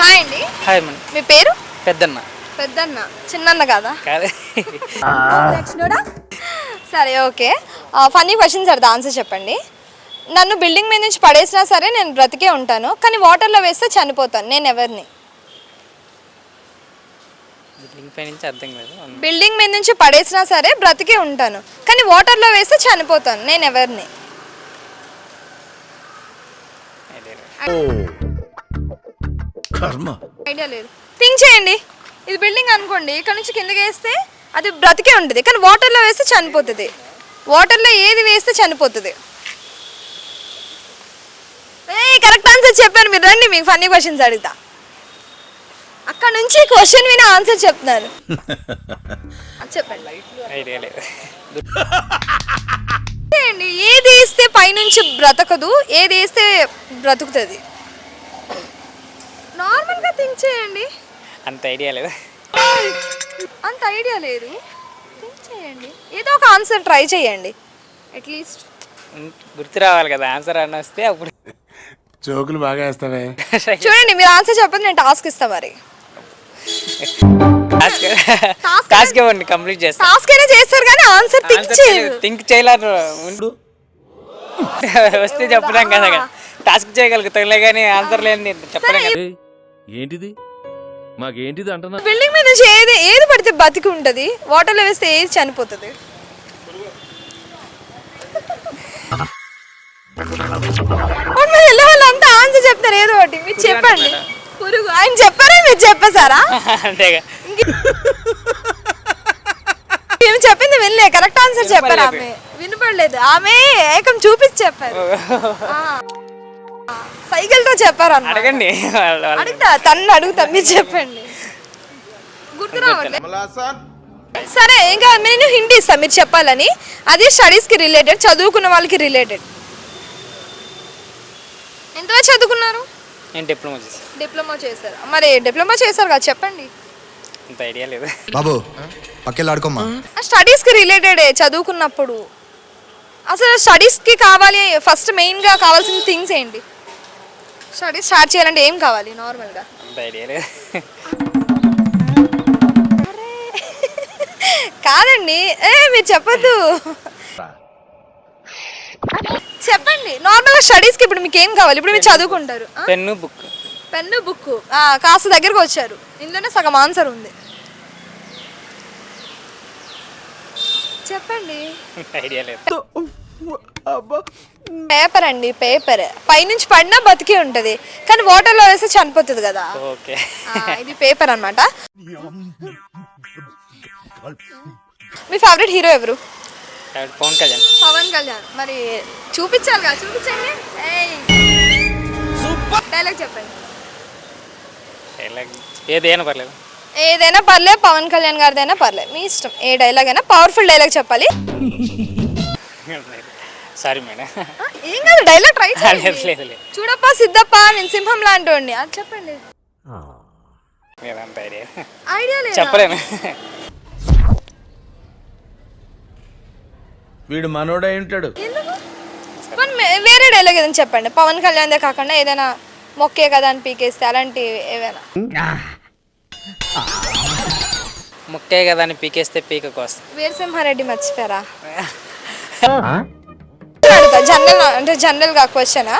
Hi అండి. Hi మన మీ పేరు? పెద్దన్న. పెద్దన్న. చిన్నన్న కాదా? లక్ష్మణుడా? సరే ఓకే. ఫన్నీ క్వశ్చన్స్ అడితే ఆన్సర్ చెప్పండి. నన్ను బిల్డింగ్ మీద నుంచి పడేసినా సరే నేను బ్రతికే ఉంటాను కానీ వాటర్లో వేస్తే చనిపోతాను నేను ఎవరిని? బిల్డింగ్ మీద నుంచి పడేసినా సరే బ్రతికే ఉంటాను కానీ వాటర్లో వేస్తే చనిపోతాను నేను ఎవరిని? కర్మ. ఐడియా లేదు. థింక్ చేయండి. ఇది బిల్డింగ్ అనుకోండి ఇక్కడ నుంచి కిందకి వేస్తే అది బ్రతికే ఉంటుంది. కానీ వాటర్లో వేస్తే చనిపోతుంది. వాటర్లో ఏది వేస్తే చనిపోతుంది. కరెక్ట్ ఆన్సర్ చెప్పాను. మీరు రండి మీకు ఫన్నీ క్వశ్చన్స్ అడుగుతా. అక్కడ నుంచి క్వశ్చన్ విని ఆన్సర్ చెప్తున్నారు చెప్పండి. ఏది వేస్తే పైనుంచి బ్రతకదు ఏది వేస్తే బ్రతుకుతుంది. థింక్ చేయండి. అంత ఐడియా లేదు? అంత ఐడియా లేదు. థింక్ చేయండి. ఏదో ఒక ఆన్సర్ ట్రై చేయండి. అట్లీస్ట్ గుర్తు రావాలి కదా ఆన్సర్ అన్న వస్తే అప్పుడు. జోకులు బాగా వేస్తావే. చూడండి మీరు ఆన్సర్ చెప్పండి నేను టాస్క్ ఇస్తా మరి. టాస్క్ ఇవ్వండి కంప్లీట్ చేస్తా. టాస్క్ అయినా చేస్తారు కానీ ఆన్సర్ థింక్ చేయరు. థింక్ చేయలేరు. ఉండు. వస్తే చెప్పలేం కదా. టాస్క్ చేయగలుగుతాంలే కానీ ఆన్సర్ లేని చెప్పలేం కదా. ఏయ్, ఏంటిది? మాకేంటిది అంటున్నా? బిల్డింగ్ మీద నుంచి ఏది ఏది పడితే బతికి ఉంటుంది. వాటర్లో వేస్తే ఏది చనిపోతుంది? వాళ్ళంతా ఆన్సర్ చెప్తారు? ఏదో ఒకటి మీరు చెప్పండి. పురుగు. ఆయన చెప్పారా మీరు చెప్పేశారా అంతేగా. మేము చెప్పింది వినలే. కరెక్ట్ ఆన్సర్ చెప్పారు ఆమె? వినపడలేదు. ఆమె ఏకం చూపించి చెప్పారు. ఆ. సైకిల్తో చెప్పారు అడగండి అడుగుతా తన్ను అడుగుతా మీరు చెప్పండి. గుర్తు రావట్లే సరే. ఇంకా నేను హింట్ ఇస్తా మీరు చెప్పాలని. అది స్టడీస్కి రిలేటెడ్ చదువుకున్న వాళ్ళకి రిలేటెడ్. ఎంతవరకు చదువుకున్నారు? నేను డిప్లొమా చేసి డిప్లొమా చేశారు? మరి డిప్లొమా చేశారు కదా చెప్పండి. అంత ఐడియా లేదు. బాబు పక్కెళ్ళి ఆడుకోమ్మా. స్టడీస్కి రిలేటెడ్ చదువుకున్నప్పుడు. అసలు స్టడీస్కి కావాలి ఫస్ట్ మెయిన్గా కావాల్సిన థింగ్స్ ఏంటి? స్టడీస్ స్టార్ట్ చేయాలంటే ఏం కావాలి నార్మల్గా కాదండి. ఏ మీరు చెప్పొద్దు. చెప్పండి. నార్మల్గా స్టడీస్కి ఇప్పుడు మీకు ఏం కావాలి? ఇప్పుడు మీరు చదువుకుంటారు. Pen book. పెన్ను బుక్ కాస్త దగ్గరకు వచ్చారు. ఇందులోనే సగం ఆన్సర్ ఉంది. చెప్పండి. ఐడియా లేదు. పేపర్ అండి పేపర్ పైనుంచి పడినా బతికి ఉంటుంది. కానీ వాటర్లో వేస్తే చనిపోతుంది కదా. ఓకే. ఇది పేపర్ అన్నమాట. మీ ఫేవరెట్ హీరో ఎవరు? పవన్ కళ్యాణ్. పవన్ కళ్యాణ్. మరి చూపించాలి కదా చూపించండి. డైలాగ్ చెప్పండి. డైలాగ్ ఏదైనా పర్లేదు. ఏదైనా పర్లేదు పవన్ కళ్యాణ్ గారిదైనా పర్లేదు. మీ ఇష్టం. ఏ డైలాగ్ అయినా పవర్ఫుల్ డైలాగ్ చెప్పాలి. సారీ మేడం ఆ, ఏం కాదు డైలాగ్ ట్రై లేదు లేదు లేదు. చూడప్ప సిద్ధప్ప నేను సింహం లాంటి అది చెప్పండి. అంత ఐడియా ఐడియా లేదు? చెప్పలేను. వీడు మనోడై ఉంటాడు. పోనీ మే- వేరే డైలాగ్ ఏదైనా చెప్పండి. పవన్ కళ్యాణ్దే కాకుండా ఏదైనా మొక్కే కదా అని పీకేస్తే అలాంటి ఏవైనా. ముక్కే కదా అని పీకేస్తే పీక కోస్తా వీరసింహారెడ్డి మర్చిపోయారా? జనరల్ అంటే జనరల్గా క్వశ్చన్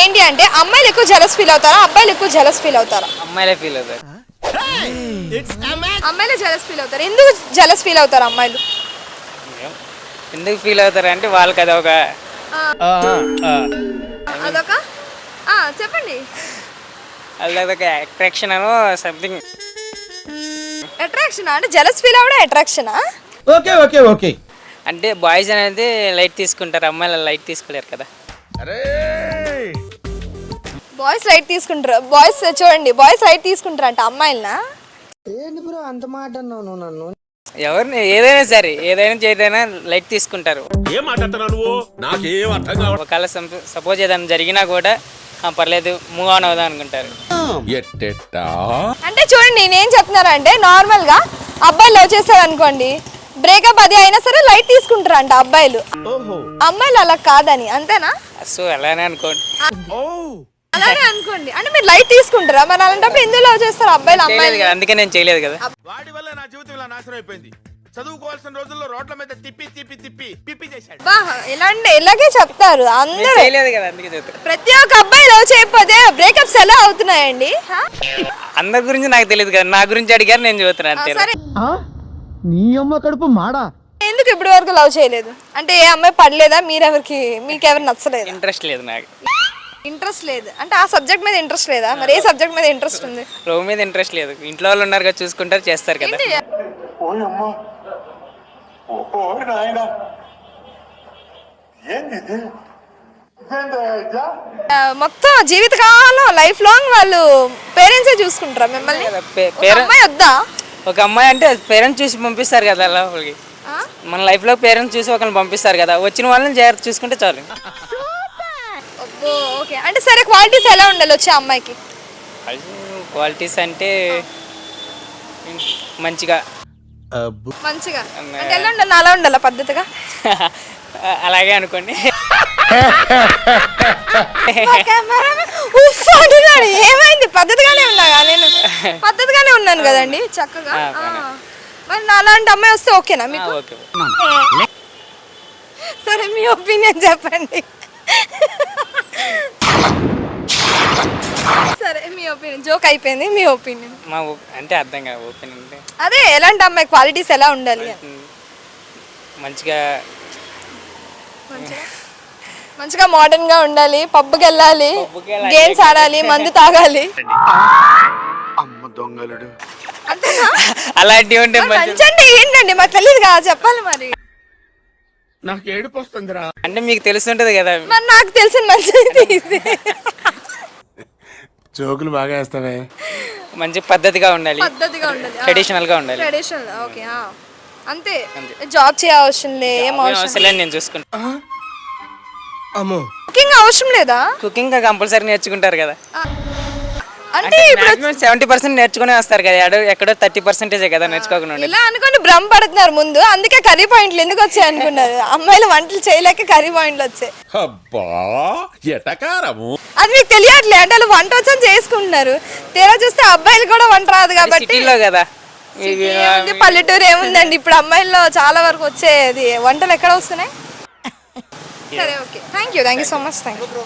ఏంటి అంటే అమ్మాయిలు ఎక్కువ జలస్ ఫీల్ అవుతారా? అబ్బాయిలు ఎక్కువ జలస్ ఫీల్ అవుతారా? అమ్మాయిలే ఫీల్ అవుతారు. అమ్మాయిలే జలస్ ఫీల్ అవుతారు? ఎందుకు జలస్ ఫీల్ అవుతారు అమ్మాయిలు? ఎందుకు ఫీల్ అవుతారు? అంటే వాళ్ళకి అది ఒక అదొక? ఆ, చెప్పండి. అదొక అట్రాక్షన్ అనో సంథింగ్ అట్రాక్షన్ అంటే జలస్ ఫీల్ అవడం అట్రాక్షనా ఓకే ఓకే ఓకే. అంటే బాయ్స్ అనేది లైట్ తీసుకుంటారు అమ్మాయిలు లైట్ తీసుకోలేరు కదా. అరే! బాయ్స్ రైట్ తీసుకుంటారు బాయ్స్ చూడండి బాయ్స్ రైట్ తీసుకుంటారు అంట అమ్మాయిలనా ఎవరిని ఏదైనా సరే ఏదైనా చేయదైనా లైట్ తీసుకుంటారు. ఏం మాట్లాడుతున్నావు నువ్వు? నాకేం అర్థం కావడం ఒకవేళ సపోజ్ ఏదైనా జరిగినా కూడా "ఆ, పర్లేదు మూవ్ ఆన్ అవుదాం అనుకుంటారు. ఎట్టెట్టా? అంటే చూడండి నేనేం చెప్తున్నానంటే నార్మల్గా అబ్బాయిలు లవ్ చేస్తారు అనుకోండి బ్రేకప్ అది అయినా సరే లైట్ తీసుకుంటారు అంట అబ్బాయిలు అమ్మాయిలు అలా కాదని అంతేనా? సో అలానే అనుకోండి. ఓ. అలానే అనుకోండి. అంటే మీరు లైట్ తీసుకుంటారా? మరి అలాంటప్పుడు ఎందుకు లవ్ చేస్తారు అబ్బాయిలు అమ్మాయిలు? కదా అందుకే నేను చేయలేదు కదా. వాడి వల్ల నా జీవితం ఇలా నాశనం అయిపోయింది. చదువుకోవాల్సిన రోజుల్లో రోడ్ల మీద తిప్పి తిప్పి తిప్పి పిప్పి చేశాడు. బా ఇలాంటి ఇలాగే చెప్తారు? నేను అందరూ చేయలేదు కదా అందుకే చెప్తాను ప్రతి ఒక్క అబ్బాయి లవ్ చేయకపోతే బ్రేకప్స్ ఎలా అవుతున్నాయండి? హా? అందరి గురించి నాకు తెలియదు కదా నా గురించి అడిగారు నేను సరే. నీ అమ్మ కడుపు మాడా? ఎందుకు ఇప్పటి వరకు లవ్ చేయలేదు? అంటే ఏ అమ్మాయి పడలేదా? మీరెవరికి మీకెవరు నచ్చలేదు? ఇంట్రెస్ట్ లేదు నాకు. ఇంట్రెస్ట్ లేదు. అంటే ఆ సబ్జెక్ట్ మీద ఇంట్రెస్ట్ లేదా? మరి ఏ సబ్జెక్ట్ మీద ఇంట్రెస్ట్ ఉంది? లవ్ మీద ఇంట్రెస్ట్ లేదు. ఇంట్లో వాళ్ళు ఉన్నారు కదా చూసుకుంటారు చేస్తారు కదా. మొత్తం జీవితకాలం లైఫ్ లాంగ్ వాళ్ళు పేరెంట్సే చూసుకుంటారా మిమ్మల్ని? ఒక అమ్మాయి వద్దా? ఒక అమ్మాయి అంటే పేరెంట్స్ చూసి పంపిస్తారు కదా ఆ? మన లైఫ్లో పేరెంట్స్ చూసి ఒకరిని పంపిస్తారు కదా. వచ్చిన వాళ్ళని జాగ్రత్త చూసుకుంటే చాలు. అబ్బో ఓకే. అంటే సరే క్వాలిటీస్ ఎలా ఉండాలి వచ్చే అమ్మాయికి? క్వాలిటీస్ అంటే మంచిగా. మంచిగా. అంటే ఎలా ఉండాలి? అలా ఉండాలా పద్ధతిగా? అలాగే అనుకోండి. ఏమైంది? పద్ధతిగానే ఉన్నా నేను పద్ధతిగానే ఉన్నాను కదండి చక్కగా. మరి నా అలాంటి అమ్మాయి వస్తే ఓకేనా మీకు? ఓకే. సరే మీ ఒపీనియన్ చెప్పండి. సరే మీ ఒపీనియన్. జోక్ అయిపోయింది మీ ఒపీనియన్. మా అంటే అర్థం కాదు ఓపెన్ అంటే. అదే ఎలాంటి అమ్మాయి క్వాలిటీస్ ఎలా ఉండాలి. మంచిగా మంచిగా? మంచిగా మోడర్న్గా ఉండాలి పబ్కి వెళ్ళాలి. గేమ్స్ ఆడాలి మందు తాగాలి. అలాంటివి ఉంటే మంచి అంటే ఏంటండి? మాకు తెలియదు కదా చెప్పాలి మరి. నాకు ఏడుపు వస్తుందిరా. అంటే మీకు తెలుస్తుంటది కదా. మరి నాకు తెలిసిన మంచిది జోకులు బాగా వేస్తావే. మంచి పద్ధతిగా ఉండాలి. పద్ధతిగా ఉండాలి. ట్రెడిషనల్గా ఉండాలి. ట్రెడిషనల్ ఓకే అంతే. జాబ్ చేయాల్సిన లే ఏం అవసరం అవసరం లేదు నేను చూసుకుంటా. అమ్మో. కుకింగ్ అవసరం లేదా? కుకింగ్ కంపల్సరీ నేర్చుకుంటారు కదా. అంటే ఇప్పుడు సెవెంటీ పర్సెంట్ నేర్చుకునే వస్తారు కదా ఎక్కడో ఎక్కడో థర్టీ పర్సెంటేజే కదా నేర్చుకోకుండా. ఇలా అనుకొని భ్రమ పడుతున్నారు ముందు. అందుకే కర్రీ పాయింట్లు ఎందుకు వచ్చాయి అనుకున్నారు? అమ్మాయిలు వంటలు చేయలేక కర్రీ పాయింట్లు వచ్చాయి. అది మీకు తెలియట్లే అంటే వాళ్ళు వంట వచ్చని చేసుకుంటున్నారు. తీరా చూస్తే అబ్బాయిలు కూడా వంట రాదు కాబట్టి సిటీలో కదా. ఏముంది? పల్లెటూరు ఏముందండి? ఇప్పుడు అమ్మాయిల్లో చాలా వరకు వచ్చేది వంటలు ఎక్కడ వస్తున్నాయి? సరే okay. Thank you thank you so much thank you